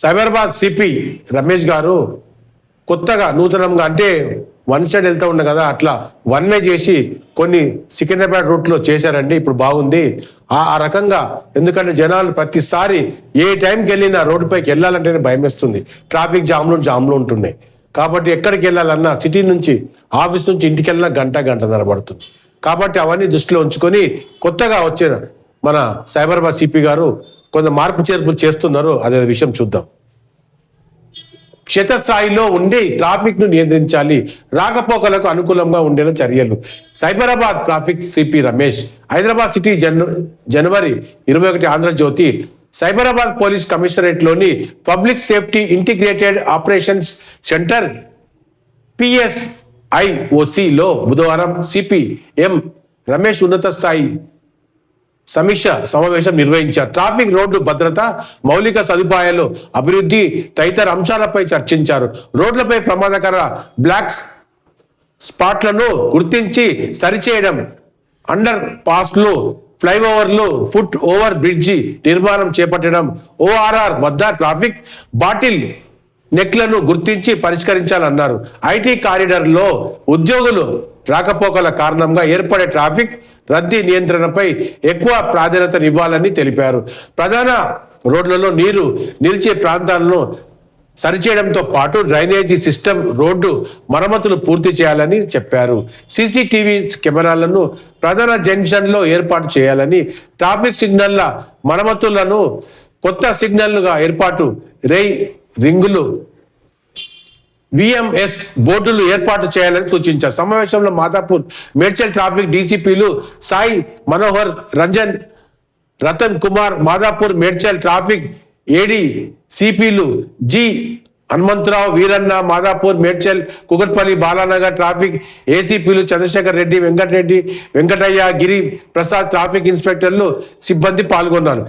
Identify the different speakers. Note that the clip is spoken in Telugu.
Speaker 1: సైబరాబాద్ సిపి రమేష్ గారు కొత్తగా నూతనంగా అంటే వన్ సైడ్ వెళ్తూ ఉండే కదా అట్లా వన్ వే చేసి కొన్ని సికింద్రాబాద్ రూట్లో చేశారండి ఇప్పుడు బాగుంది. ఆ ఆ రకంగా ఎందుకంటే జనాలు ప్రతిసారి ఏ టైంకి వెళ్ళినా రోడ్డుపైకి వెళ్ళాలంటేనే భయం వేస్తుంది ట్రాఫిక్ జామ్లు జామ్లు ఉంటున్నాయి. కాబట్టి ఎక్కడికి వెళ్ళాలన్నా సిటీ నుంచి ఆఫీస్ నుంచి ఇంటికి వెళ్ళినా గంట గంట పడుతుంది. కాబట్టి అవన్నీ దృష్టిలో ఉంచుకొని కొత్తగా వచ్చిన మన సైబరాబాద్ సిపి గారు కొంత మార్పు చేర్పులు చేస్తున్నారు. అదే విషయం చూద్దాం. క్షేత్రస్థాయిలో ఉండి ట్రాఫిక్ను నియంత్రించాలి. రాకపోకలకు అనుకూలంగా ఉండేలా చర్యలు. Cyberabad traffic CP Ramesh Hyderabad city Jan జనవరి ఇరవై ఒకటి Andhra Jyothi Cyberabad police కమిషనరేట్లోని public safety integrated operations centre పిఎస్ఐఓసిలో బుధవారం సిపి ఎం రమేష్ ఉన్నత స్థాయి సమీక్ష సమావేశం నిర్వహించారు. ట్రాఫిక్ రోడ్డు భద్రత మౌలిక సదుపాయాలు అభివృద్ధి తదితర అంశాలపై చర్చించారు. రోడ్లపై ప్రమాదకర బ్లాక్ స్పాట్లను గుర్తించి సరిచేయడం అండర్ పాస్లు ఫ్లైఓవర్లు ఫుట్ ఓవర్ బ్రిడ్జి నిర్మాణం చేపట్టడం ఓఆర్ఆర్ వద్ద ట్రాఫిక్ బాటిల్ నెక్లను గుర్తించి పరిష్కరించాలన్నారు. ఐటీ కారిడార్లో ఉద్యోగులు రాకపోకల కారణంగా ఏర్పడే ట్రాఫిక్ రద్దీ నియంత్రణపై ఎక్కువ ప్రాధాన్యతనివ్వాలని తెలిపారు. ప్రధాన రోడ్లలో నీరు నిలిచే ప్రాంతాలను సరిచేయడంతో పాటు డ్రైనేజీ సిస్టమ్ రోడ్డు మరమ్మతులు పూర్తి చేయాలని చెప్పారు. సీసీటీవీ కెమెరాలను ప్రధాన జంక్షన్లో ఏర్పాటు చేయాలని ట్రాఫిక్ సిగ్నల్ల మరమ్మతులను కొత్త సిగ్నల్గా ఏర్పాటు రేయ్ రింగులు విఎంఎస్ బోర్డులు ఏర్పాటు చేయాలని సూచించారు. సమావేశంలో మాదాపూర్ మేడ్చల్ ట్రాఫిక్ డీసీపీలు సాయి మనోహర్ రంజన్ రతన్ కుమార్ మాదాపూర్ మేడ్చల్ ట్రాఫిక్ ఏడి సిపిలు జి హనుమంతరావు వీరన్న మాదాపూర్ మేడ్చల్ కుకట్పల్లి బాలానగర్ ట్రాఫిక్ ఏసీపీలు చంద్రశేఖర్ రెడ్డి వెంకటరెడ్డి వెంకటయ్య గిరి ప్రసాద్ ట్రాఫిక్ ఇన్స్పెక్టర్లు సిబ్బంది పాల్గొన్నారు.